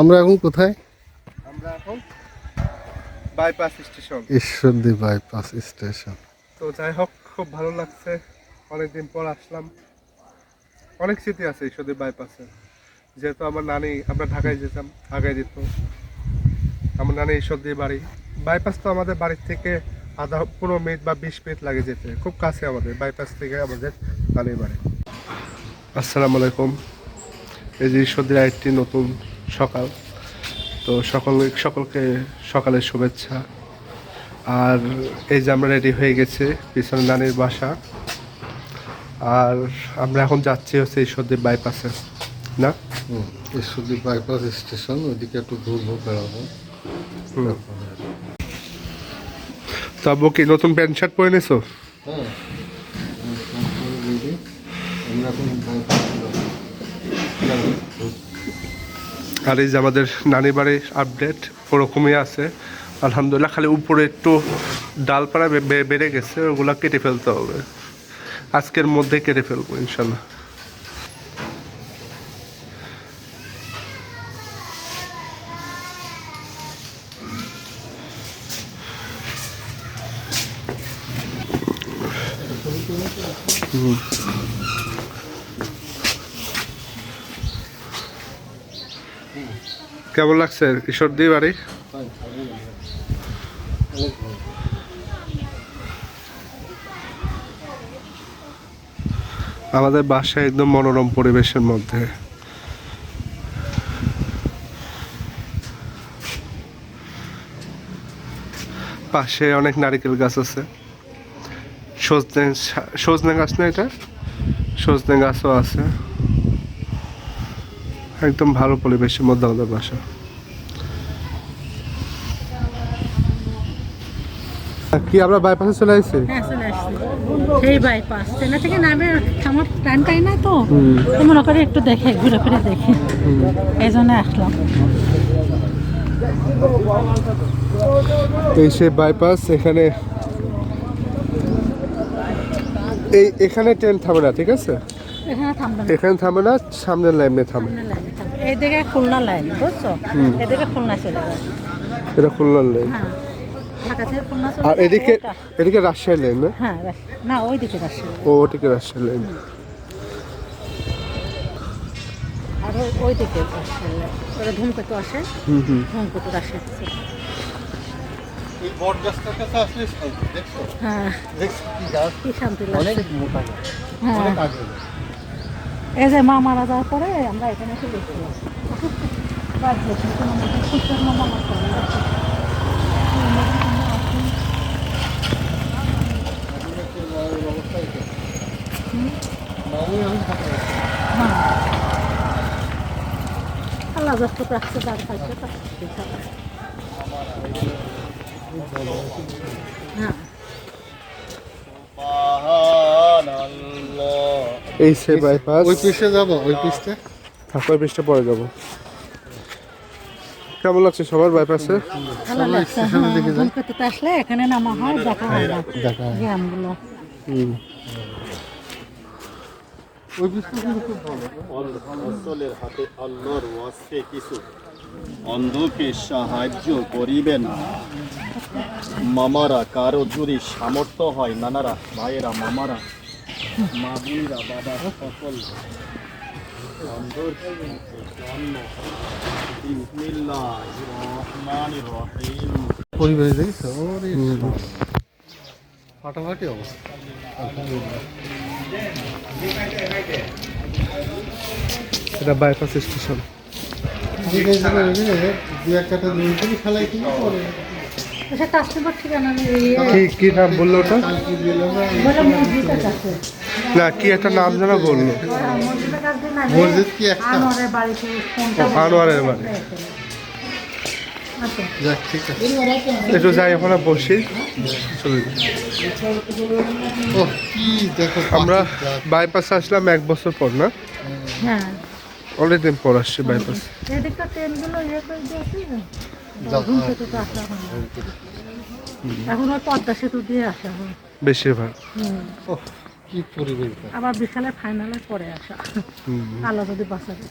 আমরা এখন কোথায়? আমরা এখন bypass station Ishwardi bypass station তো যাই হোক খুব ভালো লাগছে। অনেকদিন পর আসলাম। অনেক স্মৃতি আছে ঈশ্বরদী বাইপাসে যেহেতু আমার নানি আমরা ঢাকায় যেতাম আগায় দিত আমার নানি ঈশ্বরদী বাড়ি। বাইপাস তো আমাদের বাড়ির থেকে আধা পনেরো মিনিট বা বিশ মিনিট লাগে যেতে। খুব কাছে আমাদের বাইপাস থেকে আমাদের নানির বাড়ি। আসসালামু আলাইকুম। এই যে ঈশ্বরদীর আরেকটি নতুন সকাল। তো সকল সকলকে সকালের শুভেচ্ছা। আর এই যে আমরা রেডি হয়ে গেছে পিছনে নানির বাসা। আর আমরা এখন যাচ্ছি হচ্ছে ঈশ্বরদীপ বাইপাসে না? হুম, ঈশ্বরদী বাইপাস স্টেশন ওইদিকে একটু ঘুরবো বেড়াবো। তো আব্বু কি নতুন প্যান্ট শার্ট পরে নিছো? হ্যাঁ আমরা এখন bypass যাব। আর এই যে আমাদের নানি বাড়ির আপডেট ওরকমই আছে। আলহামদুলিল্লাহ, খালি উপরে একটু ডালপাড়া বেড়ে গেছে, ওগুলো কেটে ফেলতে হবে। আজকের মধ্যে কেটে ফেলব, ইনশাল্লাহ। কেমন লাগছে? ঈশ্বরদী বাড়ি? আমাদের বাসায় একদম মনোরম পরিবেশের মধ্যে। পাশে অনেক নারিকেল গাছ আছে। সজনে সজনে গাছ না এটা? সজনে গাছও আছে। একদম ভালো পরিবেশের মধ্যে আমাদের বাসা। কি আমরা বাইপাসে চলে আসছি? হ্যাঁ সেই বাইপাস ট্রেনে থেকে নামে আমার টাইম পাই না তো। তো মনে করে একটু দেখে ঘুরে ফিরে দেখে এই জন্য আসলাম। এই সে বাইপাস এখানে এই এখানে ট্রেন থামে না ঠিক আছে? এখানে থামবে না। এখানে থামে না সামনের লাইনে থামে। লাইনে খুলনা লাইন বুঝছ? এদিকে খুলনা চলে যায়। এটা খুলনার লাইন। হ্যাঁ খুলনা আর এদিকে এদিকে রাজশাহী লাইন না? হ্যাঁ না ওই দিকে রাজশাহী ও ওদিকে রাজশাহী লাইন। আর ওই- ওই দিকে রাজশাহী লাইন। ওরা ধূমকেতু আসে। হুম হুম। ধূমকেতু রাজশাহী। এই বট গাছটার কাছে আসলে দেখছ? হ্যাঁ। দেখছ কি গাছ? কি শান্তি অনেক মোটা গাছ। হ্যাঁ। অনেক আগে এই যে মা মারা যাওয়ার পরে আমরা এখানে এসে দেখছিলাম হ্যাঁ। আল্লাহ রাখছে তার। হ্যাঁ এই সে বাইপাস ওই পিসে যাব ওই পিসটা? ঠাকুর পৃষ্ঠে পরে যাব। কেমন লাগছে সবার বাইপাসে ভালো লাগছে হ্যাঁ আসলে এখানে নামা হয় দেখা হয় না। দেখা হয়। গ্রামগুলো হুম। ওই পিসটা কিন্তু খুব ভালো। অঞ্চলের হাতে আল্লাহর কিছু। অন্ধকে সাহায্য করিবেন মামারা কারও যদি সামর্থ্য হয় নানারা ভাইয়েরা মামারা মা বোনেরা বাবা সকল পরিবেশ ফাটাফাটি অবস্থা এটা বাইপাস স্টেশন খেলাই কি করে কি কি নাম বলল ওটা? না কি একটা নাম যেন বলল? মসজিদ কি একটা? আনোয়ারের ও, আনোয়ারের বাড়ি। আচ্ছা। যাক ঠিক আছে। একটু যাই বসি। আমরা পাখির জাত। বাইপাসে আসলাম এক বছর পর না? হ্যাঁ। অনেকদিন পর আসছে বাইপাস আসা হয় এখন ওই পদ্মা সেতু দিয়ে আসা হয়। বেশিরভাগ। কি পরিবেশ আবার বিকালে ফাইনালে পরে আসা। আল্লাহ যদি বাঁচাবে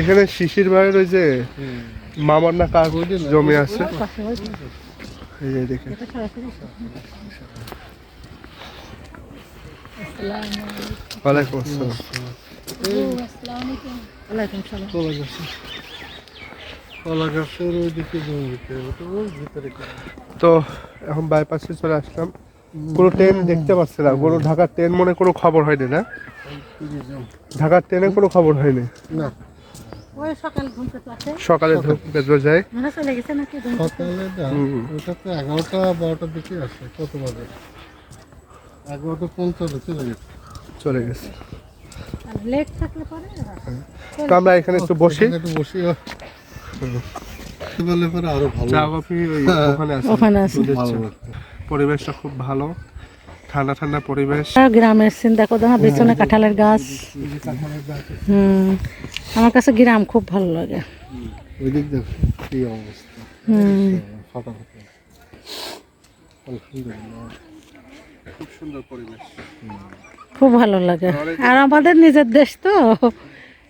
এখানে শিশির বাড়ির ওই যে মামার না কার জমি আছে? এই যে ওয়ালাইকুম আসসালাম। ওয়ালাইকুম সালাম। কলা গাছ গাছের ওইদিকে জমি তো ভিতরে তো এখন বাইপাসে চলে আসলাম। কোনো ট্রেন দেখতে পাচ্ছি না। কোনো ঢাকার ট্রেন মনে কোনো খবর হয়নি না? ঢাকার ট্রেনে কোনো খবর হয়নি? না। ওই সকাল যায়। মনে ওটা তো এগারোটা বারোটার দিকে আসে কত বাজে এগারোটা চলে গেছে। চলে পরে? তো আমরা এখানে একটু বসি। এখানে একটু বসি। বলে পরে আরও ভালো। চা কফি ওখানে আছে। ওখানে আছে। পরিবেশটা খুব ভালো। ঠান্ডা ঠান্ডা পরিবেশ। আর গ্রামের সিন দেখো তোমার পেছনে কাঁঠালের গাছ। হুম আমার কাছে গ্রাম খুব ভালো লাগে। ওই দিক দেখো কি অবস্থা। হুম। ফাটাফাটি। আলহামদুলিল্লাহ। খুব সুন্দর পরিবেশ। খুব ভালো লাগে। আর আমাদের নিজের দেশ তো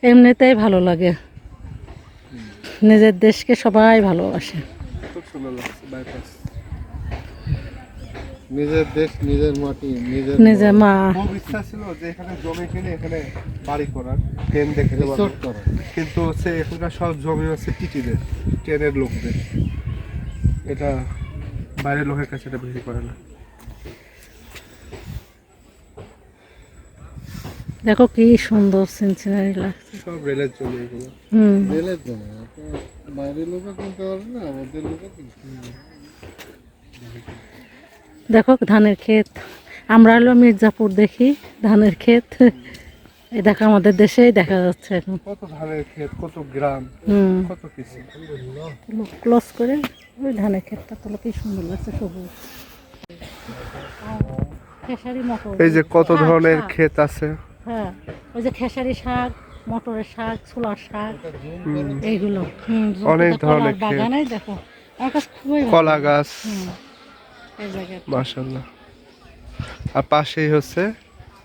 এমনিতেই ভালো লাগে। নিজের দেশকে সবাই ভালোবাসে। খুব সুন্দর লাগছে বাইপাস নিজের দেশ নিজের মাটি নিজের নিজে মা। খুব ইচ্ছা ছিল যে এখানে জমি কিনে এখানে বাড়ি করার ট্রেন রিসোর্ট করা কিন্তু হচ্ছে এখানকার সব জমি হচ্ছে টিটিদের ট্রেনের লোকদের। এটা বাইরের লোকের কাছে এটা বিক্রি করে না। দেখো কি সুন্দর সিনসিনারি লাগছে। সব রেলের জমি এগুলো? হুম। রেলের জন্য? আপনার বাইরের লোকও কিনতে পারবে না আমাদের লোকও কিনতে দেখো ধানের ক্ষেত। আমরা হলো মির্জাপুর দেখি ধানের ক্ষেত। এই দেখো আমাদের দেশেই দেখা যাচ্ছে এখন। কত ধানের ক্ষেত কত গ্রাম কত কিছু। ক্লোজ করে ওই ধানের ক্ষেতটা তো কি সুন্দর লাগছে সবুজ। এই যে কত ধরনের ক্ষেত আছে? হ্যাঁ ওই যে খেসারি শাক মটরের শাক ছোলার শাক এইগুলো। অনেক ধরনের বাগানে দেখো আমার কাছে খুবই কলা গাছ। এই জায়গায়। মাশাল্লাহ আর পাশেই হচ্ছে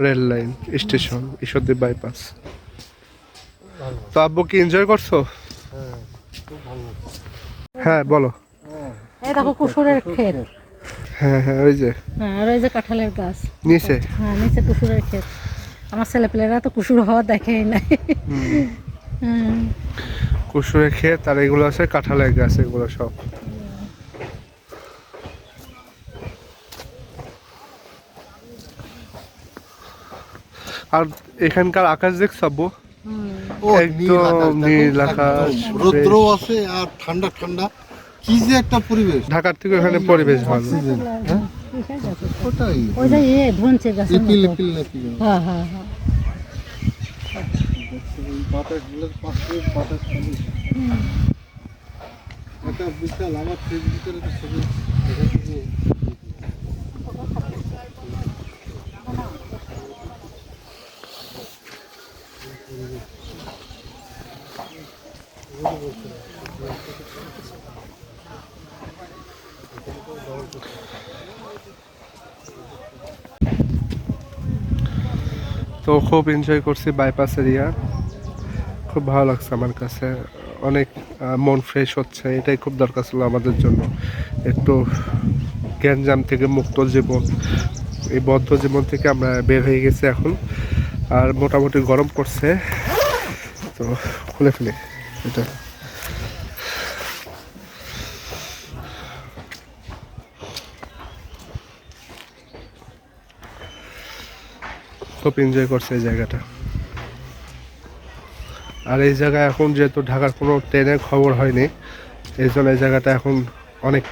রেল লাইন স্টেশন ঈশ্বরদীপ বাইপাস। তো আব্বু কি এনজয় করছ? হ্যাঁ হ্যাঁ বলো। এই দেখো কুসুরের ক্ষেত। হ্যাঁ হ্যাঁ ওই যে। হ্যাঁ আর ওই যে কাঁঠালের গাছ। নিচে? হ্যাঁ নিচে কুসুরের ক্ষেত। আমার ছেলেপেলেরা তো কুসুর হওয়া দেখেই নাই। কুসুরে ক্ষেত আর এগুলো আছে কাঁঠালের গাছ এগুলো সব। আর এখানকার আকাশ দেখছ আব্বু? ও একদম নীল আকাশ, রৌদ্র আছে আর ঠান্ডা ঠান্ডা। কি যে একটা পরিবেশ। ঢাকার থেকে এখানে পরিবেশ ভালো। হ্যাঁ ঠিক আছে। ওটাই। ওই যে ইয়ে ধনছে গাছের ইপিল ইপিল নাকি? হ্যাঁ হ্যাঁ হ্যাঁ। বাতাসগুলোর পাশে বাতাস একটা বিশাল আমার ফেসবুকের একটা ছবি। তো খুব এনজয় করছি বাইপাস এরিয়া খুব ভালো লাগছে আমার কাছে। অনেক মন ফ্রেশ হচ্ছে। এটাই খুব দরকার ছিল আমাদের জন্য। একটু গ্যাঞ্জাম থেকে মুক্ত জীবন। এই বদ্ধ জীবন থেকে আমরা বের হয়ে গেছি এখন। আর মোটামুটি গরম পড়ছে। তো খুলে ফেলে। এটা। খুব এনজয় করছে এই জায়গাটা। আর এই জায়গায় এখন যেহেতু ঢাকার কোনো ট্রেনের খবর হয়নি, এই জন্য এই জায়গাটা এখন অনেক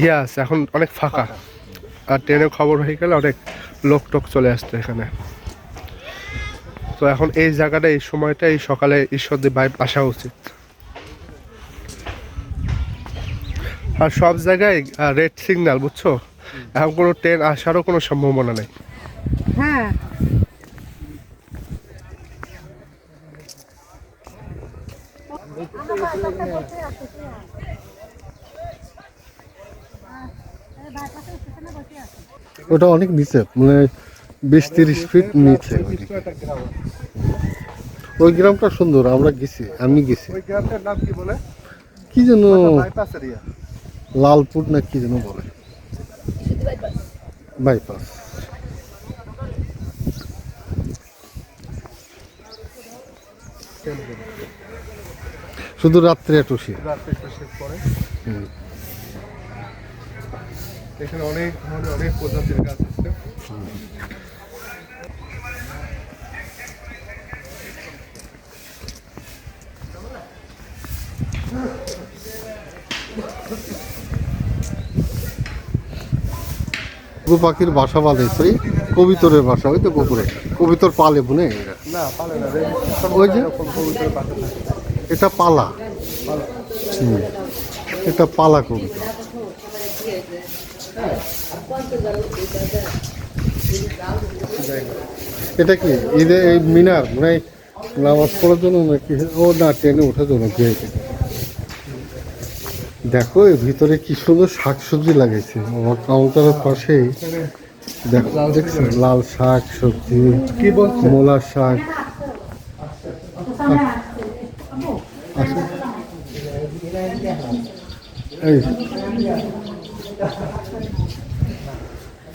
ইয়ে আছে, এখন অনেক ফাঁকা। আর ট্রেনের খবর হয়ে গেলে অনেক লোক টোক চলে আসতো এখানে। তো এখন এই জায়গাটা, এই সময়টা, এই সকালে ঈশ্বরদী বাইপ আসা উচিত। আর সব জায়গায় রেড সিগন্যাল বুঝছ? এখন কোনো ট্রেন আসারও কোনো সম্ভাবনা নেই। হ্যাঁ। ওটা অনেক নিচে মানে বিশ তিরিশ ফিট নিচে। ওই গ্রামটা সুন্দর আমরা গেছি আমি গেছি। ওই গ্রামটার নাম কি বলে? কি যেন লালপুর না কি যেন বলে। বাইপাস শুধু রাত্রে একটু শীত রাত্রে পরে হুম। এখানে অনেক ধরনের অনেক প্রজাতির গাছ আছে পাখির বাসা বাঁধাইছে ওই কবিতরের বাসা ওই তো পুকুরে কবিতর পালে বুনে এরা। না পালে না ওই যে। এটা পালা। এটা পালা না। এটা কি? ঈদে এই মিনার? মানে নামাজ পড়ার জন্য নাকি? ও না ট্রেনে ওঠার জন্য গিয়েছে। দেখো এর ভিতরে কি সুন্দর শাকসবজি লাগাইছে। আমার কাউন্টারের পাশেই দেখো দেখছ লাল শাক সবজি কি বলছে মূলার শাক। এই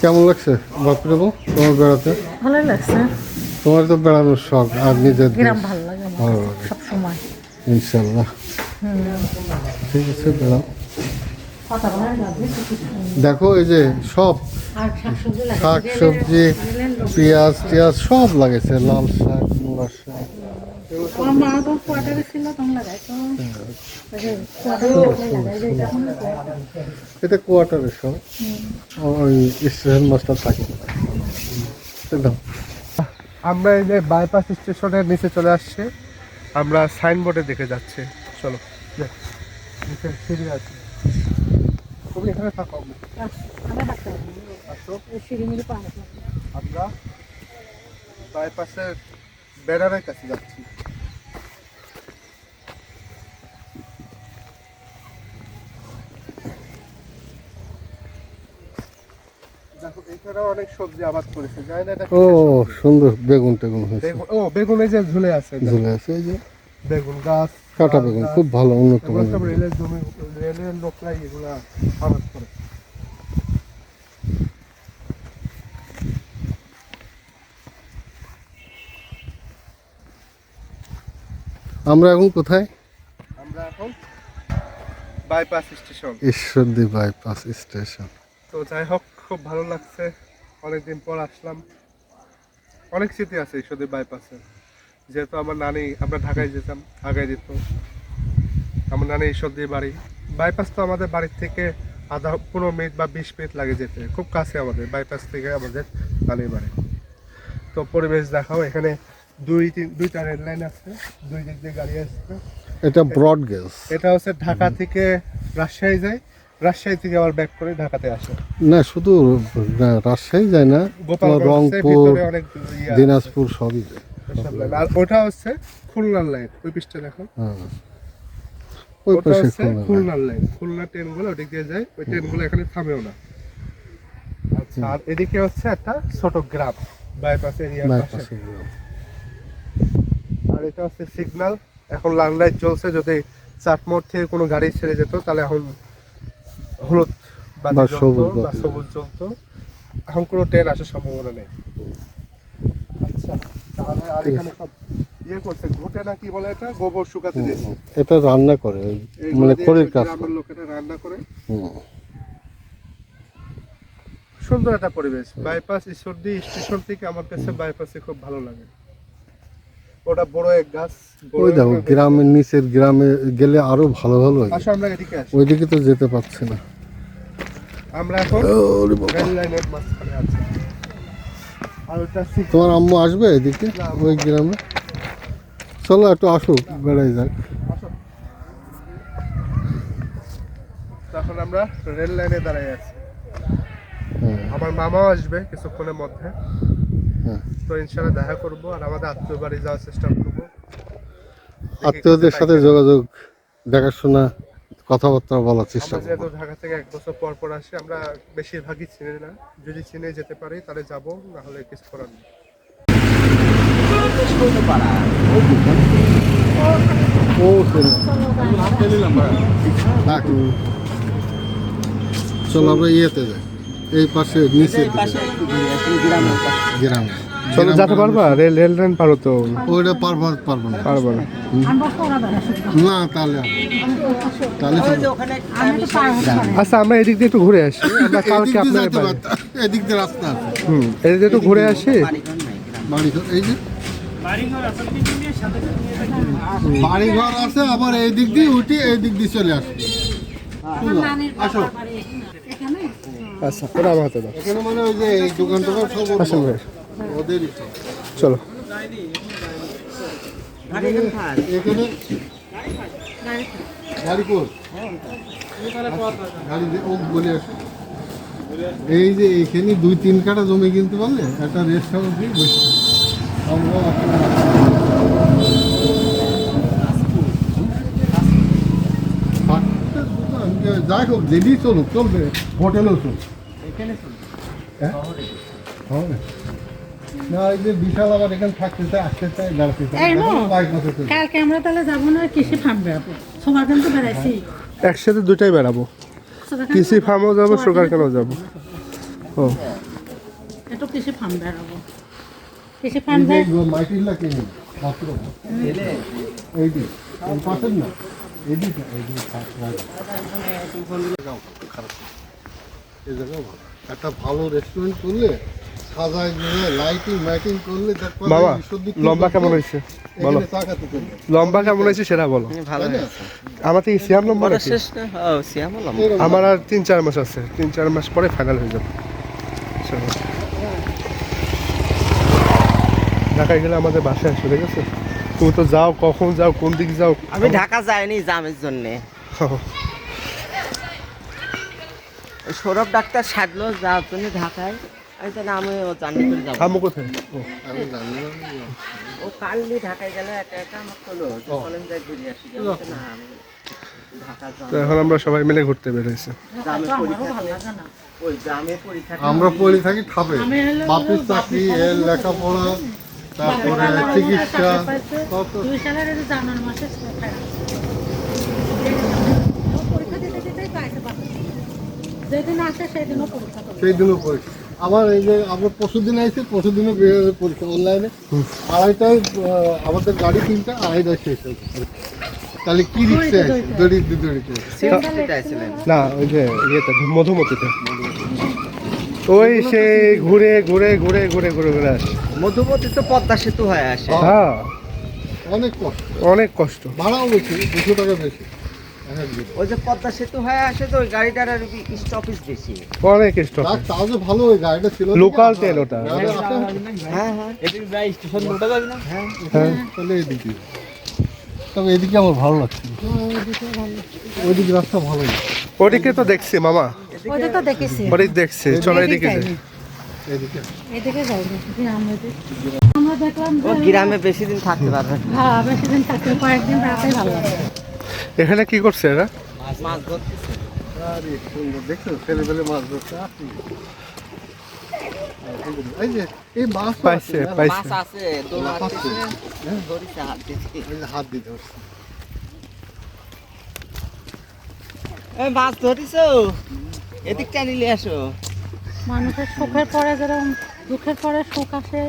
কেমন লাগছে বাপরে তোমার বেড়াতে? ভালোই লাগছে। তোমার তো বেড়ানোর শখ আর নিজের। গ্রাম ভালো লাগে ভালো লাগে। সব সময়। ইনশাল্লাহ। ঠিক আছে বেড়াও। দেখো এই যে সব শাক সবজি পেঁয়াজ টিয়াজ সব লাগাইছে লাল শাক মূলার শাক। ওই এটা কোয়ার্টারে সব। স্টেশন মাস্টার থাকে। একদম। আমরা এই যে বাইপাস স্টেশনের নিচে চলে আসছে। আমরা সাইনবোর্ডে দেখে যাচ্ছি। চলো সিঁড়ি আছে তুমি এখানে থাকো। আমি হাঁটতে পাহাড় আমরা বাইপাসের ব্যানারের কাছে যাচ্ছি। অনেক সবজি আবাদ করেছে জানি না এটা ও সুন্দর বেগুন টেগুন হয়েছে। ও বেগুনে যে ঝুলে আছে ঝুলে আছে এই যে। বেগুন গাছ কাটা বেগুন খুব ভালো উন্নত রেলের জমি রেলের লোকরাই এগুলা আবাদ করে আমরা এখন কোথায়? আমরা এখন bypass station Ishwardi bypass station তো যাই হোক খুব ভালো লাগছে। অনেকদিন পর আসলাম। অনেক স্মৃতি আছে ঈশ্বরদী বাইপাসে যেহেতু আমার নানি আমরা ঢাকায় যেতাম আগায় দিত আমার নানি ঈশ্বরদী বাড়ি। বাইপাস তো আমাদের বাড়ির থেকে আধা পনেরো মিনিট বা বিশ মিনিট লাগে যেতে। খুব কাছে আমাদের বাইপাস থেকে আমাদের নানির বাড়ি। তো পরিবেশ দেখাও এখানে। দুই তিন দুইটা রেল লাইন আছে দুই দিক দিয়ে গাড়ি আসছে। এটা ব্রড গেজ এটা হচ্ছে ঢাকা থেকে রাজশাহী যায় রাজশাহী থেকে আবার ব্যাক করে ঢাকাতে আসে। না শুধু রাজশাহী যায় না রংপুর ইয়া দিনাজপুর সবই যায়। আর ওটা হচ্ছে খুলনার লাইন ওই পিসটা দেখো। হ্যাঁ। ওই পাশে হচ্ছে খুলনার লাইন খুলনা ট্রেনগুলো ওদিক দিয়ে যায় ওই ট্রেনগুলো এখানে থামেও না। আচ্ছা আর এদিকে হচ্ছে একটা ছোট গ্রাম বাইপাস বাইপাসে আর এটা হচ্ছে সিগন্যাল এখন লাল লাইট চলছে যদি চাটমোড় থেকে কোনো গাড়ি ছেড়ে যেত তাহলে এখন হলুদ বা সবুজ জ্বলতো। এখন কোনো ট্রেন আসার সম্ভাবনা নেই। আচ্ছা তাহলে আর এখানে সব ইয়ে করছে ঘুটে না কি বলে এটা? গোবর শুকাতে দিয়েছে। এটা রান্না করে মানে দিয়ে খড়ির কাজ গ্রামের লোকেরা রান্না করে। সুন্দর একটা পরিবেশ। বাইপাস ঈশ্বরদী স্টেশন থেকে আমার কাছে বাইপাসে খুব ভালো লাগে। ওটা বড় এক গাছ ওই দেখো গ্রামের নিচের গ্রামে গেলে আরও ভালো ভালো হয়। আসো আমরা এদিকে আসি। ওইদিকে তো যেতে পারছি না। আমরা এখন। রেল লাইনের মাঝখানে আছি। আর ওটা তোমার আম্মু আসবে এদিকে? ওই গ্রামে? চলো একটু আসুক বেড়াই যাক। আসো। তখন আমরা রেল লাইনে দাঁড়াই আছি। হ্যাঁ। আমার মামাও আসবে কিছুক্ষণের মধ্যে। তো ইনশাল্লাহ দেখা করব আর আমাদের আত্মীয় বাড়ি যাওয়ার চেষ্টা করব। আত্মীয়দের সাথে যোগাযোগ দেখাশোনা কথাবার্তা বলার চেষ্টা আমরা যেহেতু ঢাকা থেকে এক বছর পর পর আসি আমরা বেশিরভাগই চিনি না। যদি চিনে যেতে পারি তাহলে যাব না হলে কিছু করার নেই। চলো আমরা ইয়েতে যাই। এই পাশে নিচে গ্রামে। চলো যেতে পারবা রেল রেল লাইন পারো তো। ওইটা পারব পারব না। পারব না। না তাহলে তাহলে আচ্ছা আমরা এদিক দিয়ে একটু ঘুরে আসি। আমরা কালকে আপনার এদিক দিয়ে রাস্তা আছে। হুম এদিক দিয়ে একটু ঘুরে আসি। বাড়ি ঘর এই যে। বাড়ি ঘর আছে আবার এই দিক দিয়ে উঠি এই দিক দিয়ে চলে আসি। আমার নানির বাবার বাড়ি এখানে আচ্ছা আমার হাতে দাও। এখানে মানে ওই যে এই দোকান টোকান সব ওর ভাই। ওদেরই চলো। এখানে গাড়ি গাড়ি কোর গাড়ি ও বলে আসে। এই যে এখানে দুই তিন কাটা জমি কিনতে পারলে একটা রেস্ট হাউস দিয়ে বসে আমরা যাই হোক যেদিই চলুক চলবে হোটেলেও চলুক। হ্যাঁ? হবে। না এই যে বিশাল আবার এখানে থাকতে চায় আসতে চায় বেড়াতে চায় কালকে আমরা তাহলে যাব না কৃষি ফার্ম বেড়াবো সবার কিন্তু বেড়াইছি। একসাথে দুটাই বেড়াবো। কৃষি ফার্মও যাব সুগার কেনও যাব। ও। একটু কৃষি ফার্ম বেড়াবো। কৃষি ফার্ম মাইটির লাগে এই যে এই পাশের না? খারাপ এই জায়গাও ভালো। একটা ভালো রেস্টুরেন্ট করলে সাজায় গুজে লাইটিং মাইটিং করলে বাবা লম্বা কেমন হয়েছে? বলো। করবে লম্বা কেমন হয়েছে সেটা বলো। ভালো আমার সিয়াম শেষ না? আমার। আর তিন চার মাস আছে। তিন চার মাস পরে ফাইনাল হয়ে যাবে। ঢাকায় গেলে আমাদের বাসায় আসবে ঠিক আছে? তুমি তো যাও কখন যাও কোন দিকে যাও? আমি ঢাকা যাইনি জামের জন্য। সৌরভ ডাক্তার সাজলো যাওয়ার জন্য ঢাকায়। আমি আমি ও জার্নি করে যাব। আম্মু কোথায়? আমি জানি ও ঢাকায় গেলে একা একা আমার হলো বলেন যাই ঘুরে আসি। না আমি তো এখন আমরা সবাই মিলে ঘুরতে আমরা পড়ে থাকি ঠাপে। আমি চাকরি এর লেখাপড়া তারপরে চিকিৎসা কত? এই যে জানুয়ারি মাসে খারাপ পরীক্ষা দিতে দিতেই পাইছে বাবা যেদিন আসে সেদিনও পরীক্ষা করবে। সেই দিনও পরীক্ষা। আবার এই যে আমরা পরশু দিন আইছি পরশু দিনও পরীক্ষা অনলাইনে আড়াইটায় আমাদের গাড়ি তিনটা আড়াইটায় শেষ হয়েছে তাহলে কি রিক্সে দড়িতে দড়িতে না ওই যে ইয়েতে মধুমতিতে। ওই সে ঘুরে ঘুরে ঘুরে ঘুরে ঘুরে ঘুরে আসে মধুমতি তো পদ্মা সেতু হয়ে আসে। হ্যাঁ। অনেক কষ্ট। অনেক কষ্ট। ভাড়াও বেশি দুশো টাকা বেশি। ওই যে পদ্মা সেতু হয়ে আসে তো ওই গাড়িটার আর স্টপেজ বেশি। অনেক স্টপ তাও যে ভালো ওই গাড়িটা ছিল লোকাল ট্রেন ওটা। নাহলে আসে, হ্যাঁ হ্যাঁ। হ্যাঁ তাহলে এদিকে। তবে এদিকে আমার ভালো লাগছে। ওইদিকে রাস্তা ভালো না ওদিকে তো দেখছি মামা। ওইটা তো দেখেছি। ওদিক দেখছি চলো এদিকে যাই। গ্রামে বেশি দিন থাকতে পারবে হ্যাঁ বেশি দিন থাকতে কয়েকদিন রাতেই ভালো এখানে কি করছে এরা? মাছ ধরতেছে। দেখছ ছেলে মাছ ধরতে আসি এই যে এই মাছ পাইছে, পাইছে। মাছ আছে দোল আছে। ধরিছে হাত দিতে হাত দিয়ে ধরছে। এই মাছ ধরিছো? এদিকটা নিলে আসো। মানুষের সুখের পরে যেরকম দুঃখের পরে সুখ আসে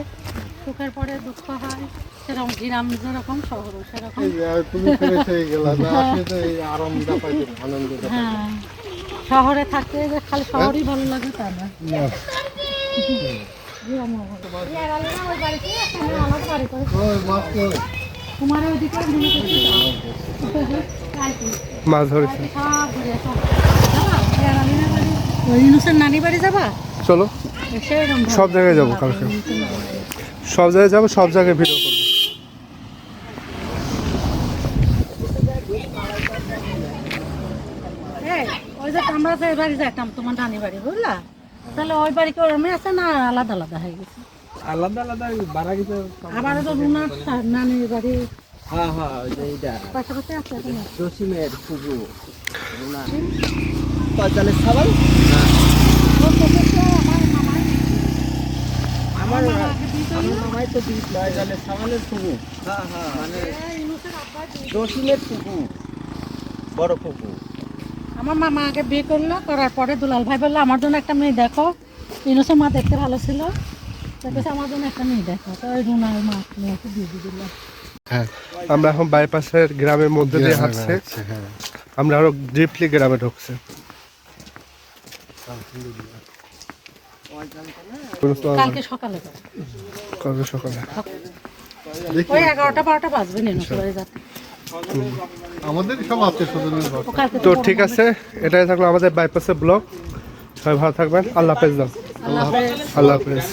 সুখের পরে দুঃখ হয় সেরকম গ্রাম যেরকম শহর সেরকম এই যে, আর তুমি ফেরে খেয়ে গেলা। না আসলে তো এই আরামটা পাইতে আনন্দটা হ্যাঁ। শহরে থাকতে যে খালি শহরই ভালো লাগে তা না। তোমার ওইদিকে কি? মাছ ধরেছে। ইউনুসের নানি বাড়ি যাবা? চলো। সব জায়গায় যাব কালকে। নানি। সব জায়গায় যাব সব জায়গায় ভিডিও করব। ওই যে আমরা যে বাড়ি যাইতাম তোমার নানি বাড়ি বুঝলা? তাহলে ওই বাড়ি কি ওরমে আছে না আলাদা আলাদা হয়ে গেছে? আলাদা আলাদা বাড়া গেছে। আবার তো রুনার সা- বাড়ি। হ্যাঁ হ্যাঁ এইটা। পাশাপাশি আছে জসিমের ফুবু। রুনা সবাই আমার মামাই আমার আগে সমানের হ্যাঁ হ্যাঁ। মানে এই ইউনুসের পুকুর বড় পুকুর আমার মামা আগে বিয়ে করল করার পরে দুলাল ভাই বলল আমার জন্য একটা মেয়ে দেখো। ইনোসের মা দেখতে ভালো ছিল। আমার জন্য একটা মেয়ে দেখো। তো ওই রুনার মা মেয়েকে দিয়ে দিয়ে দিল। হ্যাঁ আমরা এখন বাইপাসের গ্রামের মধ্যে দিয়ে হাঁটছে। আমরা আরও ডিপলি গ্রামে ঢুকছে। কালকে সকালে কালকে সকালে। ওই এগারোটা বারোটা বাজবে নিনোসের বাড়ি আমাদের সব আত্মীয় স্বজনের ঘর ও কালকে তো ঠিক আছে এটাই থাকল আমাদের বাইপাসের ব্লগ সবাই ভালো থাকবেন। আল্লাহ হাফেজ। দাও আল্লাহ হাফেজ। আল্লাহ হাফেজ।